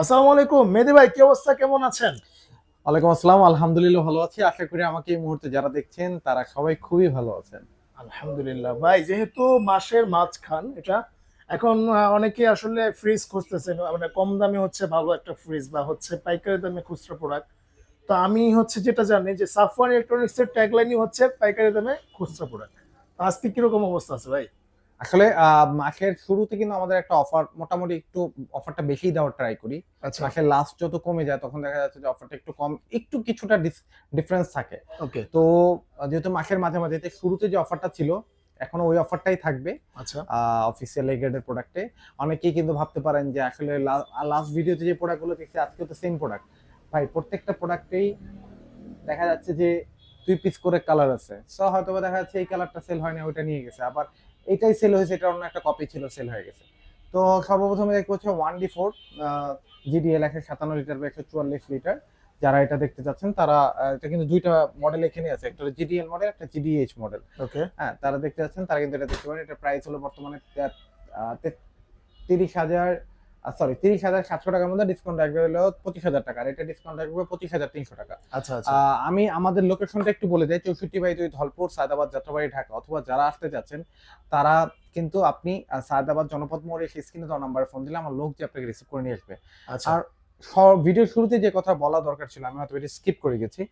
আসসালামু আলাইকুম। মেহেদি ভাই কি অবস্থা? কেমন আছেন? ওয়ালাইকুম আসসালাম আলহামদুলিল্লাহ ভালো আছি। আশা করি আমাকে এই মুহূর্তে যারা দেখছেন তারা সবাই খুবই ভালো আছেন। আলহামদুলিল্লাহ। ভাই যেহেতু মাসের মাঝখান এটা এখন অনেকে আসলে ফ্রিজ খুঁজতেছেন মানে কম দামে হচ্ছে ভালো একটা ফ্রিজ বা হচ্ছে পাইকারি দামে খুচরা প্রোডাক্ট তো আমি হচ্ছে যেটা জানি যে সাফওয়ান ইলেকট্রনিক্স এর ট্যাগলাইনই হচ্ছে পাইকারি দামে খুচরা প্রোডাক্ট আজকে কীরকম অবস্থা আছে ভাই? আসলে মাসের শুরুতে কিন্তু আমাদের একটা অফার মোটামুটি একটু অফারটা বেশি দেওয়ার ট্রাই করি। আচ্ছা। মাসের লাস্ট যত কমে যায় তখন দেখা যাচ্ছে যে অফারটা একটু কম একটু কিছুটা ডিফারেন্স থাকে। ওকে তো যেহেতু মাসের মাঝে মাঝে শুরুতে যে অফারটা ছিল এখনও ওই অফারটাই থাকবে আচ্ছা। অফিসিয়াল গ্রেডের প্রোডাক্টে অনেকেই কিন্তু ভাবতে পারেন যে আসলে লাস্ট ভিডিওতে যে প্রোডাক্টগুলো দেখছি আজকে তো সেম প্রোডাক্ট ভাই প্রত্যেকটা প্রোডাক্টেই দেখা যাচ্ছে যে দুই পিস করে কালার আছে। সো হয়তোবা দেখা যাচ্ছে এই কালারটা সেল হয় না ওইটা নিয়ে গেছে। আবার এটাই সেল হয়েছে এটা অন্য একটা কপি ছিল সেল হয়ে গেছে। তো সর্বপ্রথমে দেখতে হচ্ছে ওয়ান ডি ফোর জিডিএল একশো সাতান্ন লিটার বা একশো চুয়াল্লিশ লিটার যারা এটা দেখতে চাচ্ছেন তারা এটা কিন্তু দুইটা মডেল এখানে আছে একটা জিডিএল মডেল একটা জিডিএইচ মডেল ওকে হ্যাঁ তারা দেখতে যাচ্ছেন তারা কিন্তু এটা দেখতে পারেন এটা প্রাইস হলো বর্তমানে তিরিশ হাজার সরি তিরিশ হাজার সাতশো টাকার মধ্যে ডিসকাউন্ট রাখবে হলো পঁচিশ হাজার টাকা। এটা ডিসকাউন্ট রাখবে পঁচিশ হাজার তিনশো টাকা। আচ্ছা আচ্ছা। আমি আমাদের লোকেশনটা একটু বলে দেয় চৌষট্টি বাই দুই ধলপুর সায়দাবাদ যাত্রাবাড়ি ঢাকা। অথবা যারা আসতে যাচ্ছেন তারা কিন্তু আপনি সায়দাবাদ জনপদ মোড়ে এসে স্ক্রিনে দেওয়া নাম্বারে ফোন দিলে আমার লোক যে আপনাকে রিসিভ করে নিয়ে আসবে। আচ্ছা। আর ভিডিও শুরুতে যে কথা বলা দরকার ছিল আমি হয়তো এটা স্কিপ করে গেছি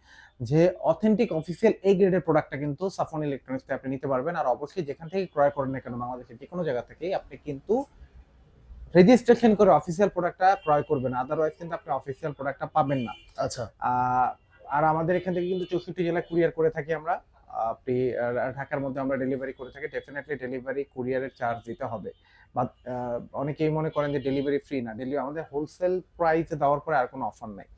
যে অথেন্টিক অফিসিয়াল এ গ্রেডের প্রোডাক্টটা কিন্তু সাফন ইলেকট্রনিক্স আপনি নিতে পারবেন। আর অবশ্যই যেখান থেকে ক্রয় করেন না কেন বাংলাদেশের যে কোনো জায়গা থেকেই আপনি কিন্তু রেজিস্ট্রেশন করে অফিসিয়াল প্রোডাক্টটা ক্রয় করবেন আদারওয়াইজ কিন্তু আপনি অফিসিয়াল প্রোডাক্টটা পাবেন না। আচ্ছা। আর আমাদের এখান থেকে কিন্তু চৌষট্টি জেলায় কুরিয়ার করে থাকি আমরা। আপনি ঢাকার মধ্যে আমরা ডেলিভারি করে থাকি ডেফিনেটলি ডেলিভারি কুরিয়ারের চার্জ দিতে হবে। বা অনেকেই মনে করেন যে ডেলিভারি ফ্রি না ডেলিভারি আমাদের হোলসেল প্রাইসে দেওয়ার পরে আর কোনো অফার নাই।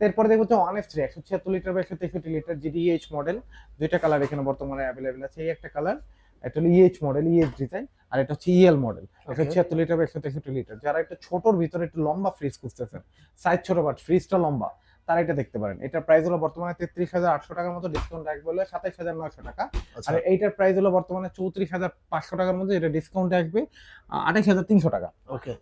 এরপরে দেখব তো ওয়ান এফ থ্রি একশো ছিয়াত্তর লিটার বা একশো তেষট্টি লিটার জিডিএইচ মডেল দুইটা কালার এখানে বর্তমানে অ্যাভেলেবেল আছে। এই একটা কালার একটা হলো ইএইচ মডেল ইএইচ ডিজাইন আর এটা হচ্ছে ইএল মডেল Okay. ছিয়াত্তর লিটার বা একশো তেষট্টি লিটার যারা একটা ছোটর ভিতরে একটু লম্বা ফ্রিজ খুঁজতেছেন সাইজ ছোট বাট ফ্রিজটা লম্বা তারা এটা দেখতে পারেন। এটার প্রাইস হলো বর্তমানে তেত্রিশ হাজার আটশো টাকার মতো ডিসকাউন্ট রাখবে বলে সাতাইশ হাজার নয়শো টাকা। আচ্ছা। আর এইটার প্রাইস হলো বর্তমানে চৌত্রিশ হাজার পাঁচশো টাকার মধ্যে এটা ডিসকাউন্ট আসবে আঠাইশ হাজার তিনশো টাকা। ওকে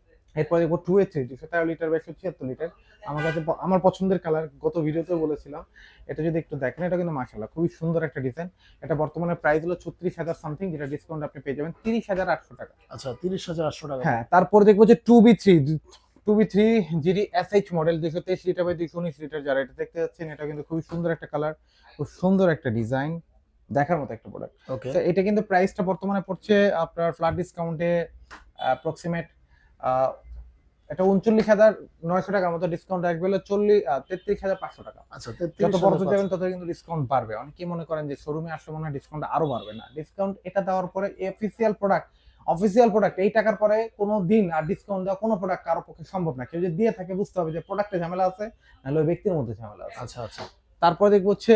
এরপর দেখব টু এ থ্রি দুশো তেরো লিটার বা একশো ছিয়াত্তর লিটার আমার কাছে আমার পছন্দের কালার গত ভিডিওতেও বলেছিলাম। এটা যদি একটু দেখেন এটা কিন্তু মাসাল্লাহ খুবই সুন্দর একটা ডিজাইন এটা বর্তমানে প্রাইস হলো ছত্রিশ হাজার সামথিং যেটা ডিসকাউন্ট আপনি পেয়ে যাবেন তিরিশ হাজার আটশো টাকা। আচ্ছা তিরিশ হাজার আটশো টাকা। হ্যাঁ তারপর দেখব যে two B three two B three G D S H model দুশো তেইশ লিটার বাই দুশো উনিশ লিটার যারা এটা দেখতে যাচ্ছেন এটা কিন্তু খুবই সুন্দর একটা কালার খুব সুন্দর একটা ডিজাইন দেখার মতো একটা প্রোডাক্ট ওকে তো এটা কিন্তু প্রাইসটা বর্তমানে পড়ছে আপনার ফ্ল্যাট ডিসকাউন্টে অ্যাপ্রক্সিমেট এটা উনচল্লিশ হাজার নয়শো টাকার মতো ডিসকাউন্ট আসবে হলো চল্লিশ তেত্রিশ হাজার পাঁচশো টাকা। আচ্ছা যত বড় যাবেন তত কিন্তু ডিসকাউন্ট বাড়বে। অনেকেই মনে করেন যে শোরুমে আসলে মনে হয় ডিসকাউন্ট আরও বাড়বে না। ডিসকাউন্ট এটা দেওয়ার পরে অফিসিয়াল প্রোডাক্ট অফিসিয়াল প্রোডাক্ট এই টাকার পরে কোনো দিন আর ডিসকাউন্ট দেওয়া কোনো প্রোডাক্ট কারও পক্ষে সম্ভব না। কেউ যদি দিয়ে থাকে বুঝতে হবে যে প্রোডাক্টে ঝামেলা আছে নাহলে ওই ব্যক্তির মধ্যে ঝামেলা আছে। আচ্ছা আচ্ছা। তারপরে দেখব হচ্ছে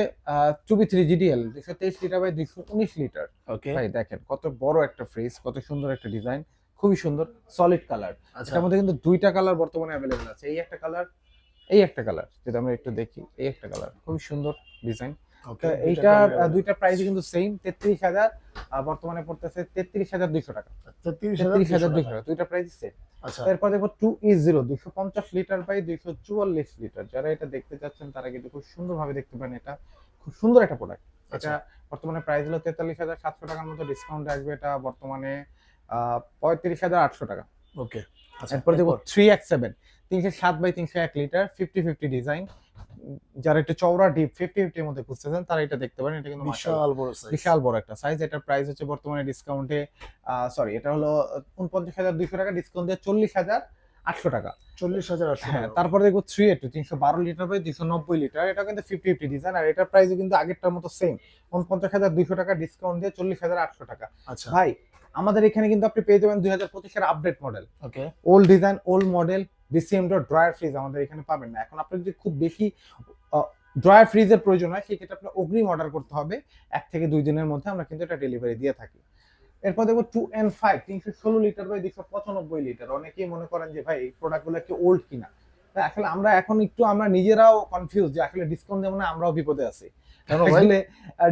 টু বি থ্রি জিডিএল দুশো তেইশ লিটার বাই দুশো উনিশ লিটার ওকে ভাই দেখেন কত বড় একটা ফ্রিজ কত সুন্দর একটা ডিজাইন খুবই সুন্দর সলিড কালার আচ্ছা। এটার মধ্যে কিন্তু দুইটা কালার বর্তমানে অ্যাভেলেবেল আছে। এই একটা কালার এই একটা কালার যেটা আমরা একটু দেখি এই একটা কালার খুবই সুন্দর ডিজাইন এইটা দুইটা প্রাইস কিন্তু সেম তেত্রিশ হাজার বর্তমানে পড়তেছে তেত্রিশ হাজার দুইশো টাকা। তেত্রিশ হাজার দুইশো টাকা। দুইটা প্রাইস সেম এরপর দেখব টু ই জিরো দুইশো পঞ্চাশ লিটার বাই দুইশো চুয়াল্লিশ লিটার যারা এটা দেখতে চাচ্ছেন তারা কিন্তু খুব সুন্দর ভাবে দেখতে পারেন এটা। খুব সুন্দর একটা প্রোডাক্ট আচ্ছা। এটা বর্তমানে প্রাইস হলো তেতাল্লিশ হাজার সাতশো টাকার মতো ডিসকাউন্ট আসবে এটা বর্তমানে পঁয়ত্রিশ হাজার আটশো টাকা। ওকে আচ্ছা এরপর দেখব থ্রি এক্স সেভেন তিনশো সাত বাই তিনশো এক লিটার ফিফটি ফিফটি ডিজাইন যারা একটু চওড়া ডিপ ফিফটি ফিফটির মধ্যে খুঁজতেছেন তারা এটা দেখতে পারেন এটা কিন্তু বিশাল বড় সাইজ বিশাল বড় একটা সাইজ এটার প্রাইস হচ্ছে বর্তমানে ডিসকাউন্টে সরি এটা হলো উনপঞ্চাশ হাজার দুইশো টাকা ডিসকাউন্ট দিয়ে চল্লিশ হাজার আটশো টাকা। চল্লিশ হাজার হ্যাঁ তারপরে দেখব থ্রি এইট তিনশো বারো লিটার বাই দুইশো নব্বই লিটার এটা কিন্তু ফিফটি ফিফটি ডিজাইন আর এটার প্রাইসও কিন্তু আগেরটার মতো সেম উনপঞ্চাশ হাজার দুইশো টাকা ডিসকাউন্ট দিয়ে চল্লিশ হাজার আটশো টাকা। আচ্ছা। ভাই আমাদের এখানে কিন্তু আপনি পেয়ে যাবেন দুই হাজার পঁচিশের update model okay old design old model B C M dot drawer fridge আমাদের এখানে পাবেন না। এখন আপনার যদি খুব বেশি ড্রয়ার ফ্রিজের প্রয়োজন হয় সেক্ষেত্রে আপনার অগ্রিম অর্ডার করতে হবে। এক থেকে দুই দিনের মধ্যে আমরা কিন্তু এটা ডেলিভারি দিয়ে থাকি। এরপর দেখব টু এন ফাইভ তিনশো ষোলো লিটার বাই দুশো পঁচানব্বই লিটার অনেকেই মনে করেন যে ভাই এই প্রোডাক্টগুলো কি ওল্ড কিনা? আসলে আমরা এখন একটু আমরা নিজেরাও কনফিউজ যে আসলে ডিসকাউন্ট দেবো না আমরাও বিপদে আছি? আসলে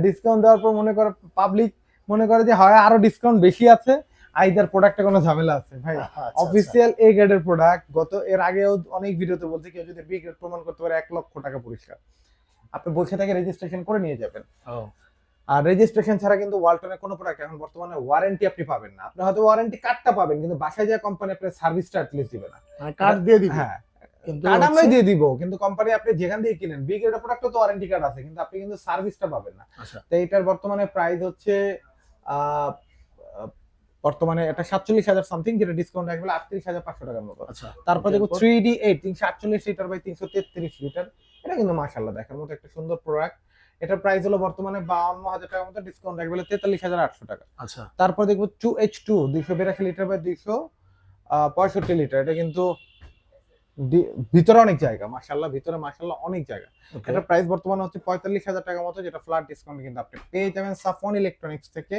ডিসকাউন্ট দেওয়ার পর মনে করে পাবলিক মনে করে যে হয় আরও ডিসকাউন্ট বেশি আছে আইদার প্রোডাক্টে কোনো ঝামেলা আছে ভাই। অফিসিয়াল এ গ্রেডের প্রোডাক্ট গত এর আগেও অনেক ভিডিওতে বলছে কেউ যদি বি গ্রেড প্রমাণ করতে পারে এক লক্ষ টাকা পুরস্কার আপনি বসে থেকে রেজিস্ট্রেশন করে নিয়ে যাবেন। আর রেজিস্ট্রেশন ছাড়া কিন্তু ওয়ালটনের কোনো প্রোডাক্ট এখন বর্তমানে ওয়ারেন্টি আপনি পাবেন না। আপনি হয়তো ওয়ারেন্টি কার্ডটা পাবেন কিন্তু বাসায় যা কোম্পানি আপনার সার্ভিসটা অ্যাটলিস্ট দিবে না। মানে কার্ড দিয়ে দিবি। হ্যাঁ। কিন্তু কার্ড আমরা দিয়ে দিব কিন্তু কোম্পানি আপনি যেখান দিয়ে কিনেন বি প্রোডাক্ট তো ওয়ারেন্টি কার্ড আছে কিন্তু আপনি কিন্তু সার্ভিসটা পাবেন না। আচ্ছা। তো এটার বর্তমানে প্রাইস হচ্ছে বর্তমানে এটা সাতচল্লিশ হাজার সামথিং যেটা ডিসকাউন্ট রাখবে আটত্রিশ হাজার পাঁচশো টাকার মতো। আচ্ছা তারপর দেখব? থ্রি ডি এইট তিনশো আটচল্লিশ লিটার বাই তিনশো তেত্রিশ লিটার এটা কিন্তু মাসাল্লাহ দেখার মতো একটা সুন্দর প্রোডাক্ট এটার প্রাইস হলো বর্তমানে বাউন্ন হাজার টাকার মতো ডিসকাউন্ট রাখবে তেতাল্লিশ হাজার আটশো টাকা। আচ্ছা। তারপর দেখব টু এইচ টু দুইশো বিরাশি লিটার বাই দুইশো পঁয়ষট্টি লিটার এটা কিন্তু ভিতরে অনেক জায়গা মাসাল্লাহ ভিতরে মাসাল্লাহ অনেক জায়গা। এটা প্রাইস বর্তমানে হচ্ছে পঁয়তাল্লিশ হাজার টাকার মতো যেটা ফ্ল্যাট ডিসকাউন্ট কিন্তু আপনি পেয়ে যাবেন সাফন ইলেকট্রনিক্স থেকে।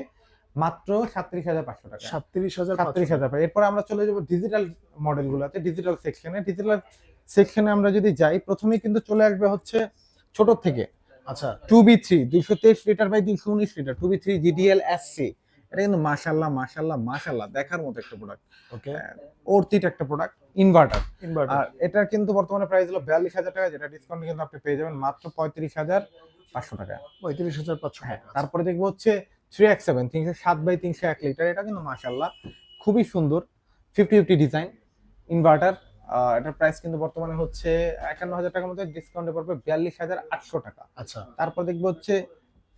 মাত্র সাতত্রিশ হাজার পাঁচশো টাকা। সাতত্রিশ হাজার সাতত্রিশ হাজার এরপর আমরা চলে যাব ডিজিটাল মডেলগুলোতে ডিজিটাল সেকশনে ডিজিটাল সেকশনে আমরা যদি যাই প্রথমেই কিন্তু চলে আসবে হচ্ছে ছোট থেকে। আচ্ছা। টু বি থ্রি দুইশো তেইশ লিটার বাই দুইশো উনিশ litre two B three G D L S C এটা কিন্তু মাশাল্লাহ মাশাল্লাহ মাশাল্লাহ দেখার মতো একটা প্রোডাক্ট ওকে অর্থিট একটা প্রোডাক্ট ইনভার্টার ইনভার্টার আর এটার কিন্তু বর্তমানে প্রাইস হলো বিয়াল্লিশ হাজার টাকা যেটা ডিসকাউন্ট কিন্তু আপনি পেয়ে যাবেন মাত্র পঁয়ত্রিশ হাজার পাঁচশো টাকা। পঁয়ত্রিশ হাজার পাঁচশো হ্যাঁ টাকা। তারপরে দেখব হচ্ছে থ্রি এক্স সেভেন তিনশো সাত বাই তিনশো এক লিটার এটা কিন্তু মাশাল্লাহ খুবই সুন্দর। ফিফটি ফিফটি ডিজাইন ইনভার্টার এটার প্রাইস কিন্তু বর্তমানে হচ্ছে একান্ন হাজার টাকার মধ্যে ডিসকাউন্টে পড়বে বিয়াল্লিশ হাজার আটশো টাকা। আচ্ছা। তারপর দেখব হচ্ছে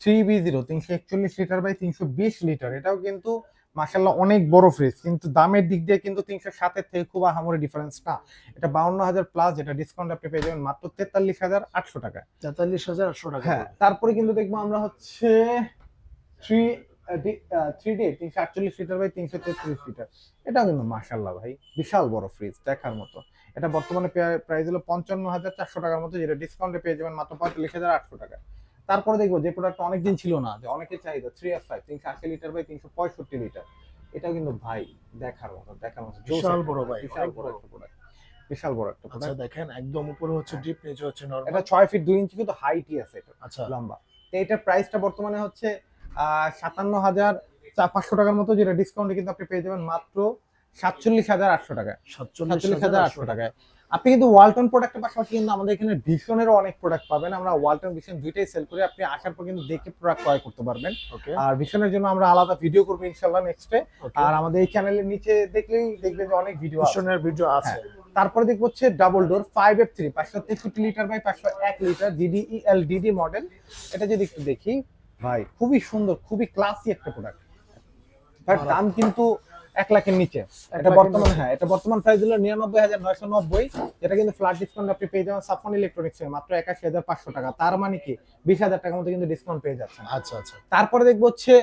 থ্রি বি জিরো তিনশো একচল্লিশ লিটার বাই তিনশো বিশ লিটার এটাও কিন্তু মাসাল্লাহ অনেক বড় ফ্রিজ কিন্তু দামের দিক দিয়ে কিন্তু তিনশো সাতের থেকে খুব আহামরি ডিফারেন্স না এটা বাউন্ন হাজার প্লাস যেটা ডিসকাউন্ট আপনি পেয়ে যাবেন মাত্র তেতাল্লিশ হাজার আটশো টাকা তেতাল্লিশ হাজার আটশো টাকা। হ্যাঁ তারপরে কিন্তু দেখব আমরা হচ্ছে থ্রি থ্রি ডি তিনশো আটচল্লিশ লিটার বাই তিনশো তেত্রিশ লিটার এটাও কিন্তু মাসাল্লাহ ভাই বিশাল বড় ফ্রিজ দেখার মতো। এটা বর্তমানে প্রাইস হলো পঞ্চান্ন হাজার চারশো টাকার মতো যেটা ডিসকাউন্টে পেয়ে যাবেন মাত্র পঁয়তাল্লিশ হাজার আটশো টাকা তারপরে দেখব যে প্রোডাক্ট অনেকদিন ছিল না যে অনেকের চাহিদা থ্রি এফ ফাইভ তিনশো আশি লিটার বাই তিনশো পঁয়ষট্টি লিটার এটাও কিন্তু ভাই দেখার মতো দেখার মতো। বিশাল বড় ভাই, বিশাল বড়। একটা প্রোডাক্ট বিশাল বড় একটা আচ্ছা প্রোডাক্ট দেখেন একদম উপরে হচ্ছে ডিপ নিচে হচ্ছে এটা নরমাল ছয় ফিট দুই ইঞ্চি কিন্তু হাইটই আছে এটা আচ্ছা। লম্বা। তো এটার প্রাইসটা বর্তমানে হচ্ছে সাতান্ন হাজার পাঁচশো টাকার মতো যেটা ডিসকাউন্টে কিন্তু আপনি পেয়ে যাবেন মাত্র সাতচল্লিশ হাজার আটশো টাকায়। সাতচল্লিশ হাজার আটশো টাকায়। আপনি কিন্তু ওয়ালটন প্রোডাক্টের পাশাপাশি কিন্তু আমাদের এখানে ভীষণেরও অনেক প্রোডাক্ট পাবেন। আমরা ওয়ালটন ভীষণ দুইটাই সেল করি আপনি আসার পর কিন্তু দেখে প্রোডাক্ট ক্রয় করতে পারবেন। ওকে আর ভীষণের জন্য আমরা আলাদা ভিডিও করব ইনশাল্লাহ নেক্সটে আর আমাদের এই চ্যানেলের নিচে দেখলেই দেখবেন যে অনেক ভিডিও আছে। মিশনের ভিডিও আছে। তারপরে দেখব হচ্ছে double door five F three পাঁচশো তেষট্টি লিটার বাই পাঁচশো এক litre G D E L D D model এটা যদি একটু দেখি। ভাই। খুবই সুন্দর খুবই ক্লাসি একটা প্রোডাক্ট ভালো। দাম কিন্তু এক লাখের নিচে। এটা বর্তমান হ্যাঁ এটা বর্তমান প্রাইস হলো নিরানব্বই হাজার নয়শো নব্বই। এটা কিন্তু ফ্ল্যাট ডিসকাউন্ট আপনি পেয়ে যাবেন সাফন ইলেকট্রনিক্স এর মাত্র একাশি হাজার পাঁচশো টাকা। তার মানে কি? বিশ হাজার টাকার মতো কিন্তু ডিসকাউন্ট পেয়ে যাচ্ছেন। আচ্ছা আচ্ছা। তারপরে দেখব হচ্ছে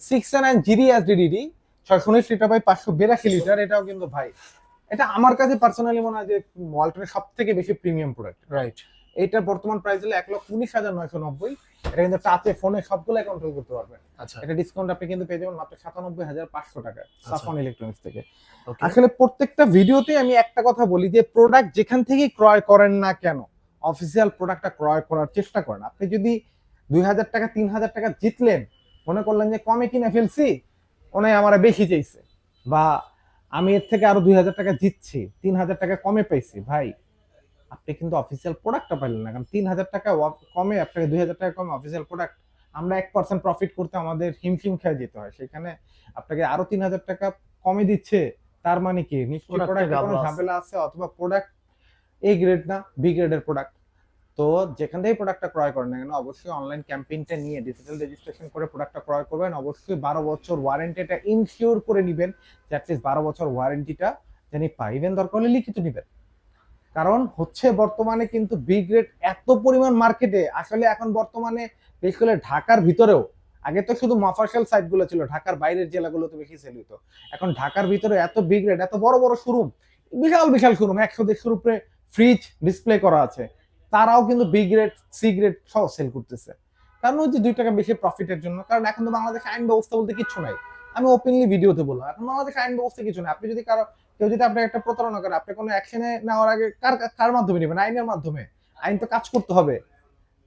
six nine G D S D D ছয়শো উনিশ লিটার বাই পাঁচশো বিরাশি লিটার এটাও কিন্তু ভাই এটা আমার কাছে পার্সোনালি মনে হয় যে ওয়ালটনের সব থেকে বেশি প্রিমিয়াম প্রোডাক্ট রাইট এইটার বর্তমান প্রাইস হলো এক লক্ষ উনিশ হাজার নয়শো নব্বই। এটা কিন্তু টাচে ফোনে সবগুলো কন্ট্রোল করতে পারবেন। আচ্ছা। এটা ডিসকাউন্ট আপনি কিন্তু পেয়ে যাবেন মাত্র সাতানব্বই হাজার পাঁচশো টাকা সাফন ইলেকট্রনিক্স থেকে। আসলে প্রত্যেকটা ভিডিওতে আমি একটা কথা বলি যে প্রোডাক্ট যেখান থেকে ক্রয় করেন না কেন অফিসিয়াল প্রোডাক্টটা ক্রয় করার চেষ্টা করেন। আপনি যদি দুই হাজার টাকা তিন হাজার টাকা জিতলেন মনে করলেন যে কমে কিনে ফেলছি ওনে আমার বেশি চাইছে। বা আমি এর থেকে আরও দুই হাজার টাকা জিতছি তিন হাজার টাকা কমে পাইছি। ভাই আপনি কিন্তু অফিসিয়াল প্রোডাক্টটা পাইলেন না। কারণ তিন হাজার টাকা কমে আপনাকে দুই হাজার টাকা কমে অফিসিয়াল প্রোডাক্ট আমরা এক পার্সেন্ট প্রফিট করতে আমাদের হিমশিম খেয়ে যেতে হয়। সেখানে আপনাকে আরও তিন হাজার টাকা কমে দিচ্ছে তার মানে কি? নিশ্চয়ই Product-এ কোনো ঝামেলা আছে। ঝামেলা আছে অথবা প্রোডাক্ট এ গ্রেড না বি গ্রেডের প্রোডাক্ট তো যেখান থেকে প্রোডাক্টটা ক্রয় করেন না কেন অবশ্যই অনলাইন ক্যাম্পেইনটা নিয়ে ডিজিটাল রেজিস্ট্রেশন করে প্রোডাক্টটা ক্রয় করবেন। অবশ্যই বারো বছর ওয়ারেন্টিটা ইনশিওর করে নেবেন। যে অ্যাটলিস্ট বারো বছর ওয়ারেন্টিটা জানি পাইবেন দরকার হলে লিখিত নেবেন। কারণ হচ্ছে বর্তমানে কিন্তু বি গ্রেড এত পরিমাণ মার্কেটে আসলে এখন বর্তমানে, বিশেষ করে ঢাকার ভিতরেও, আগে তো শুধু মফাশাল সাইটগুলো ছিল, ঢাকার বাইরের জেলাগুলোতে বেশি সেল হতো এখন ঢাকার ভিতরে এত বিগ রেট এত বড় বড় শোরুম বিশাল বিশাল শোরুম একশো দেড়শোর উপরে ফ্রিজ ডিসপ্লে করা আছে। তারাও কিন্তু বি গ্রেড সি গ্রেড সহ সেল করতেছে। কারণ হচ্ছে দুই টাকা বেশি প্রফিটের জন্য, কারণ এখন তো বাংলাদেশে আইন ব্যবস্থা বলতে কিচ্ছু নাই। আমি ওপেনলি ভিডিওতে বললাম, এখন বাংলাদেশে আইন ব্যবস্থা কিছু নাই। আপনি যদি কারও কেউ যদি আপনাকে একটা প্রতারণা করে আপনি কোনো অ্যাকশনে নেওয়ার আগে কার কার মাধ্যমে নেবেন? আইনের মাধ্যমে। আইন তো কাজ করতে হবে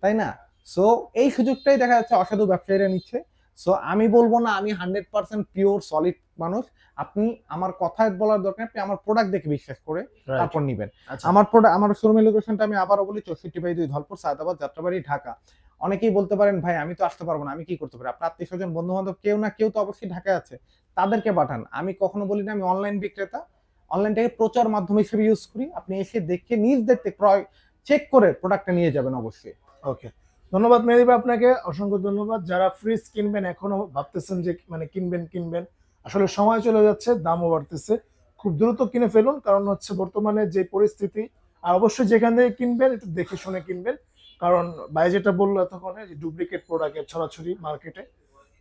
তাই না? সো এই সুযোগটাই দেখা যাচ্ছে অসাধু ব্যবসায়ীরা নিচ্ছে। সো আমি বলব না আমি হান্ড্রেড পার্সেন্ট পিওর সলিড মানুষ। আপনি আমার কথা বলার দরকার আপনি আমার প্রোডাক্ট দেখে বিশ্বাস করে তারপর নিবেন। আচ্ছা। আমার প্রোডাক্ট আমার শোরুমের লোকেশনটা আমি আবারও বলি চৌষট্টি বাই দুই ধলপুর সায়দাবাদ যাত্রাবাড়ি ঢাকা। অনেকেই বলতে পারেন ভাই আমি তো আসতে পারব না আমি কি করতে পারি? আপনার আত্মীয় স্বজন বন্ধু বান্ধব কেউ না কেউ তো অবশ্যই ঢাকায় আছে। তাদেরকে পাঠান। আমি কখনো বলি না আমি অনলাইন বিক্রেতা। অনলাইনটাকে প্রচার মাধ্যম হিসেবে ইউজ করি। আপনি এসে দেখে নিজ দেখতে ক্রয় চেক করে প্রোডাক্টটা নিয়ে যাবেন অবশ্যই। ওকে ধন্যবাদ ভাই আপনাকে। অসংখ্য ধন্যবাদ। যারা ফ্রিজ কিনবেন, এখনও ভাবতেছেন যে মানে কিনবেন কিনবেন, আসলে সময় চলে যাচ্ছে, দামও বাড়তেছে। খুব দ্রুত কিনে ফেলুন, কারণ হচ্ছে বর্তমানে যে পরিস্থিতি, আর অবশ্যই যেখান থেকে কিনবেন, একটু দেখে শুনে কিনবেন। কারণ ভাই যেটা বলল এতক্ষণে যে ডুপ্লিকেট প্রোডাক্টের ছড়াছড়ি মার্কেটে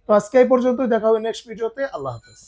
তো আজকে এই পর্যন্তই, দেখা হবে নেক্সট ভিডিওতে আল্লাহ হাফেজ।